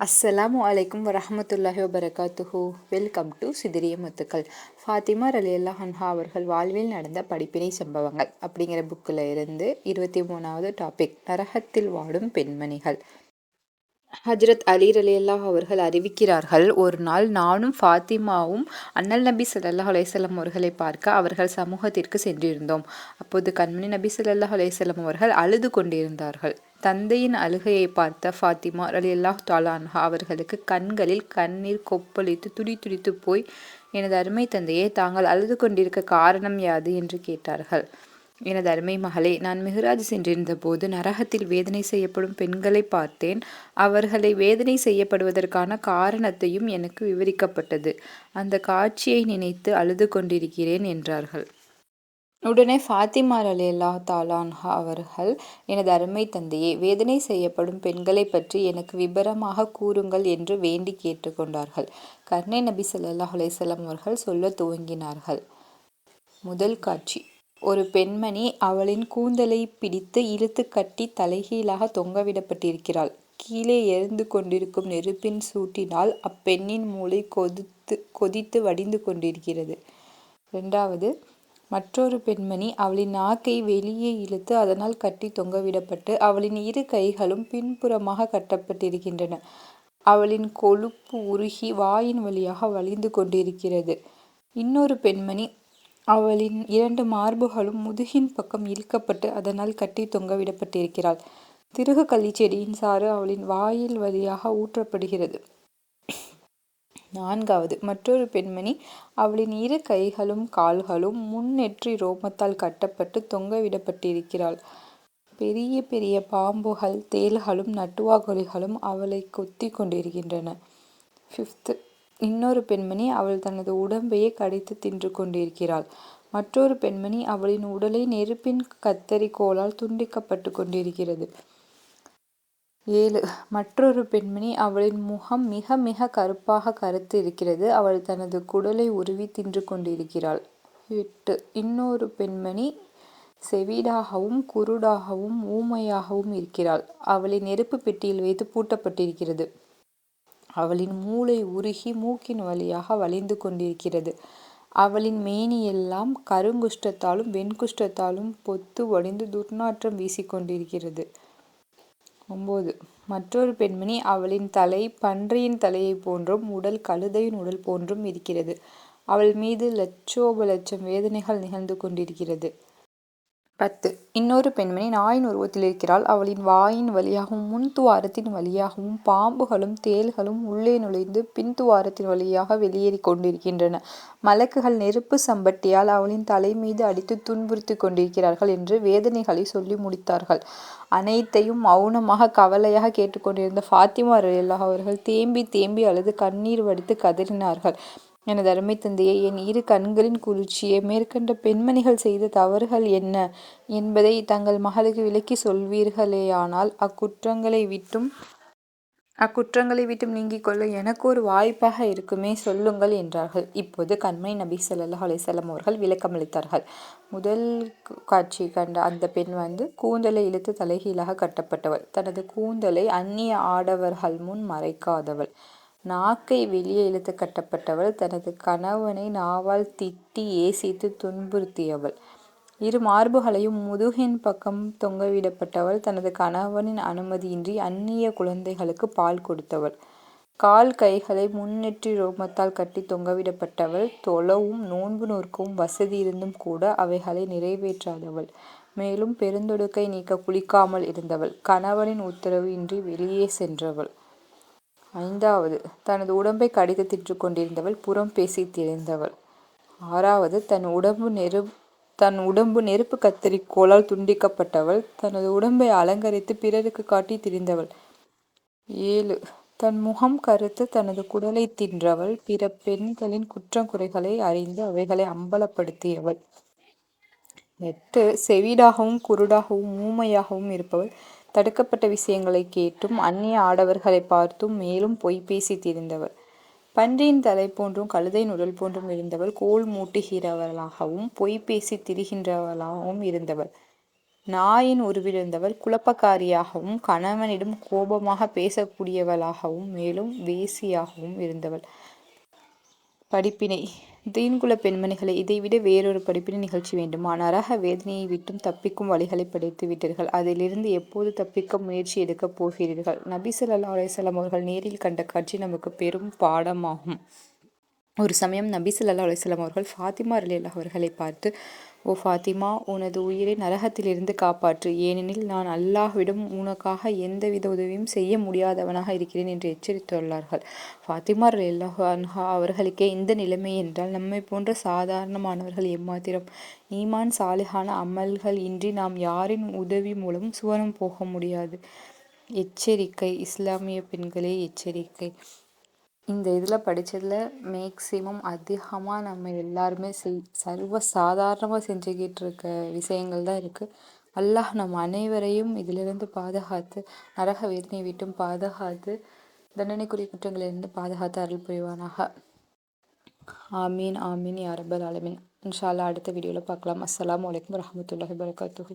அஸ்ஸலாமு அலைக்கும் வரஹமத்துல்லாஹி வபரகாத்துஹு வெல்கம் டு சிதிரிய முத்துக்கள் ஃபாத்திமா ரலியல்லா ஹன்ஹா அவர்கள் வாழ்வில் நடந்த படிப்பினை சம்பவங்கள். அப்படிங்கிற புக்கில் இருந்து இருபத்தி மூணாவது டாபிக் நரகத்தில் வாடும் பெண்மணிகள். ஹஜ்ரத் அலி ரலியல்லா அவர்கள் அறிவிக்கிறார்கள் ஒரு நாள் நானும் ஃபாத்திமாவும் அண்ணல் நபி சல்லாஹ் அலையம் அவர்களை பார்க்க அவர்கள் சமூகத்திற்கு சென்றிருந்தோம். அப்போது கண்மணி நபி சல்லாஹ் அலையம் அவர்கள் அழுது கொண்டிருந்தார்கள். தந்தையின் அழுகையை பார்த்த ஃபாத்திமா அலி அல்லாஹ் தாலான்ஹா அவர்களுக்கு கண்களில் கண்ணீர் கொப்பளித்து துடி துடித்து போய் எனது அருமை தந்தையை தாங்கள் அழுது கொண்டிருக்க காரணம் யாது என்று கேட்டார்கள். எனது அருமை மகளே நான் மிகராஜ் சென்றிருந்த போது நரகத்தில் வேதனை செய்யப்படும் பெண்களை பார்த்தேன். அவர்களை வேதனை செய்யப்படுவதற்கான காரணத்தையும் எனக்கு விவரிக்கப்பட்டது. அந்த காட்சியை நினைத்து அழுது கொண்டிருக்கிறேன் என்றார்கள். உடனே ஃபாத்திமா அலியல்லா தாலான்ஹா அவர்கள் எனது அருமை தந்தையே வேதனை செய்யப்படும் பெண்களை பற்றி எனக்கு விபரமாக கூறுங்கள் என்று வேண்டி கேட்டுக்கொண்டார்கள் கர்ணை நபி சல்லாஹ் அலையம் அவர்கள் சொல்ல துவங்கினார்கள். முதல் காட்சி. ஒரு பெண்மணி அவளின் கூந்தலை பிடித்து இழுத்து கட்டி தலைகீழாக தொங்கவிடப்பட்டிருக்கிறாள். கீழே எரிந்து கொண்டிருக்கும் நெருப்பின் சூட்டினால் அப்பெண்ணின் மூளை கொதித்து கொதித்து வடிந்து கொண்டிருக்கிறது. இரண்டாவது மற்றொரு பெண்மணி அவளின் நாக்கை வெளியே இழுத்து அதனால் கட்டி தொங்கவிடப்பட்டு அவளின் இரு கைகளும் பின்புறமாக கட்டப்பட்டிருக்கின்றன. அவளின் கொழுப்பு உருகி வாயின் வழியாக வழிந்து கொண்டிருக்கிறது. இன்னொரு பெண்மணி அவளின் இரண்டு மார்புகளும் முதுகின் பக்கம் இழுக்கப்பட்டு அதனால் கட்டி தொங்கவிடப்பட்டிருக்கிறாள் திருகு கள்ளிச்செடியின் சாறு அவளின் வாயில் வழியாக ஊற்றப்படுகிறது. நான்காவது மற்றொரு பெண்மணி அவளின் இரு கைகளும் கால்களும் முன்னெற்றி ரோமத்தால் கட்டப்பட்டு தொங்கவிடப்பட்டிருக்கிறாள் பெரிய பெரிய பாம்புகள் தேள்களும் நட்டுவாகொலிகளும் அவளை கொத்தி கொண்டிருக்கின்றன. ஃபிஃப்த்து இன்னொரு பெண்மணி அவள் தனது உடம்பையே கடித்து தின்று கொண்டிருக்கிறாள். மற்றொரு பெண்மணி அவளின் உடலை நெருப்பின் கத்தரிக்கோளால் துண்டிக்கப்பட்டு கொண்டிருக்கிறது. ஏழு. மற்றொரு பெண்மணி அவளின் முகம் மிக மிக கருப்பாக கருத்து இருக்கிறது. அவள் தனது குடலை உருவி தின்று கொண்டிருக்கிறாள். எட்டு. இன்னொரு பெண்மணி செவிடாகவும் குருடாகவும் ஊமையாகவும் இருக்கிறாள். அவளை நெருப்பு பெட்டியில் வைத்து பூட்டப்பட்டிருக்கிறது. அவளின் மூளை உருகி மூக்கின் வழியாக வலிந்து கொண்டிருக்கிறது. அவளின் மேனியெல்லாம் கருங்குஷ்டத்தாலும் வெண்குஷ்டத்தாலும் பொத்து வடிந்து துர்நாற்றம் வீசிக்கொண்டிருக்கிறது ஒம்பது. மற்றொரு பெண்மணி அவளின் தலை பன்றியின் தலையைப் போன்றும் உடல் கழுதையின் உடல் போன்றும் இருக்கிறது. அவள் மீது லட்சோப லட்சம் வேதனைகள் நிகழ்ந்து கொண்டிருக்கிறது. பத்து. இன்னொரு பெண்மணி நாயின் உருவத்தில் இருக்கிறாள். அவளின் வாயின் வழியாகவும் முன் துவாரத்தின் வழியாகவும் பாம்புகளும் தேள்களும் உள்ளே நுழைந்து பின் துவாரத்தின் வழியாக வெளியேறி கொண்டிருக்கின்றன. மலக்குகள் நெருப்பு சம்பட்டியால் அவளின் தலை மீது அடித்து துன்புறுத்தி கொண்டிருக்கிறார்கள் என்று வேதனைகளை சொல்லி முடித்தார்கள். அனைத்தையும் மௌனமாக கவலையாக கேட்டுக்கொண்டிருந்த ஃபாத்திமா ரலியல்லாஹு அவர்கள் தேம்பி தேம்பி அழுது கண்ணீர் வடித்து கதறினார்கள். எனது அருமை தந்தையை என் இரு கண்களின் குளிர்ச்சியை மேற்கண்ட பெண்மணிகள் செய்த தவறுகள் என்ன என்பதை தங்கள் மகளுக்கு விலக்கி சொல்வீர்களேயானால் அக்குற்றங்களை விட்டும் அக்குற்றங்களை விட்டும் நீங்கிக் கொள்ள எனக்கு ஒரு வாய்ப்பாக இருக்குமே சொல்லுங்கள் என்றார்கள். இப்போது கண்மை நபி சல்லாஹ் அலிசல்லாம் அவர்கள் விளக்கமளித்தார்கள். முதல் காட்சி கண்ட அந்த பெண் வந்து கூந்தலை இழுத்து தலைகீழாக கட்டப்பட்டவள். தனது கூந்தலை அந்நிய ஆடவர்கள் முன் மறைக்காதவள். நாக்கை வெளியே இழுத்து கட்டப்பட்டவள் தனது கணவனை நாவால் திட்டி ஏசித்து துன்புறுத்தியவள். இரு மார்புகளையும் முதுகின் பக்கம் தொங்கவிடப்பட்டவள் தனது கணவனின் அனுமதியின்றி அந்நிய குழந்தைகளுக்கு பால் கொடுத்தவள். கால் கைகளை முன்னெற்றி ரோமத்தால் கட்டி தொங்கவிடப்பட்டவள் தொலவும் நோன்பு நோற்கவும் வசதி இருந்தும் கூட அவைகளை நிறைவேற்றாதவள். மேலும் பெருந்தொடுக்கை நீக்க குளிக்காமல் இருந்தவள். கணவனின் உத்தரவு இன்றி வெளியே சென்றவள். ஐந்தாவது தனது உடம்பை கடித்து தின்று கொண்டிருந்தவள் புறம் பேசி திரிந்தவள். ஆறாவது தன் உடம்பு நெரு தன் உடம்பு நெருப்பு கத்தரிக்கோளால் துண்டிக்கப்பட்டவள். தனது உடம்பை அலங்கரித்து பிறருக்கு காட்டி திரிந்தவள். ஏழு தன் முகம் கருத்து தனது குடலை தின்றவள். பிற பெண்களின் குற்றம் குறைகளை அறிந்து அவைகளை அம்பலப்படுத்தியவள். எட்டு செவிடாகவும் குருடாகவும் ஊமையாகவும் இருப்பவள். தடுக்கப்பட்ட விஷயங்களை கேட்டும் அந்நிய ஆடவர்களை பார்த்தும் மேலும் பொய் பேசி திரிந்தவர். பன்றியின் தலை போன்றும் கழுதையின் உடல் போன்றும் இருந்தவள் கோல் மூட்டுகிறவளாகவும் பொய் பேசி திரிகின்றவளாகவும் இருந்தவள் நாயின் உருவிலிருந்தவள் குழப்பக்காரியாகவும் கணவனிடம் கோபமாக பேசக்கூடியவளாகவும் மேலும் வேசியாகவும் இருந்தவள் படிப்பினை. தீன்குல பெண்மணிகளை இதைவிட வேறொரு படிப்பினை நிகழ்ச்சி வேண்டுமா. நரக வேதனையை விட்டும் தப்பிக்கும் வழிகளை படித்து விட்டீர்கள். அதிலிருந்து எப்போது தப்பிக்க முயற்சி எடுக்கப் போகிறீர்கள்? நபி சொல்லா அலையம் அவர்கள் நேரில் கண்ட காட்சி நமக்கு பெரும் பாடமாகும். ஒரு சமயம் நபி சொல்லல்லா அலுவலம் அவர்கள் ஃபாத்திமா அலிலா அவர்களை பார்த்து ஓ ஃபாத்திமா உனது உயிரை நரகத்திலிருந்து காப்பாற்று. ஏனெனில் நான் அல்லாஹ்விடம் உனக்காக எந்தவித உதவியும் செய்ய முடியாதவனாக இருக்கிறேன் என்று எச்சரித்துள்ளார்கள். ஃபாத்திமா அல்லாஹ் அன்ஹா அவர்களுக்கே இந்த நிலைமை என்றால் நம்மை போன்ற சாதாரணமானவர்கள் எம்மாத்திரம் ஈமான் சாலிகான அமல்கள் இன்றி நாம் யாரின் உதவி மூலம் சுவனம் போக முடியாது. எச்சரிக்கை இஸ்லாமிய பெண்களே எச்சரிக்கை. இந்த இதில் படித்ததில் மேக்ஸிமம் அதிகமாக நம்ம எல்லாருமே செய் சர்வ சாதாரணமாக செஞ்சுக்கிட்டு இருக்க விஷயங்கள் தான் இருக்குது அல்லாஹ் நம் அனைவரையும் இதிலிருந்து பாதுகாத்து நரக வேதனை விட்டும் பாதுகாத்து தண்டனைக்குரிய குற்றங்களிலிருந்து பாதுகாத்து அருள் புரிவானாக. ஆமீன் ஆமீன் யாரபல் ஆலமீன். இன்ஷால்லா அடுத்த வீடியோவில் பார்க்கலாம். அஸ்லாம் வலைக்கம் வரமத்துல்லாஹி வரகாத்துஹூ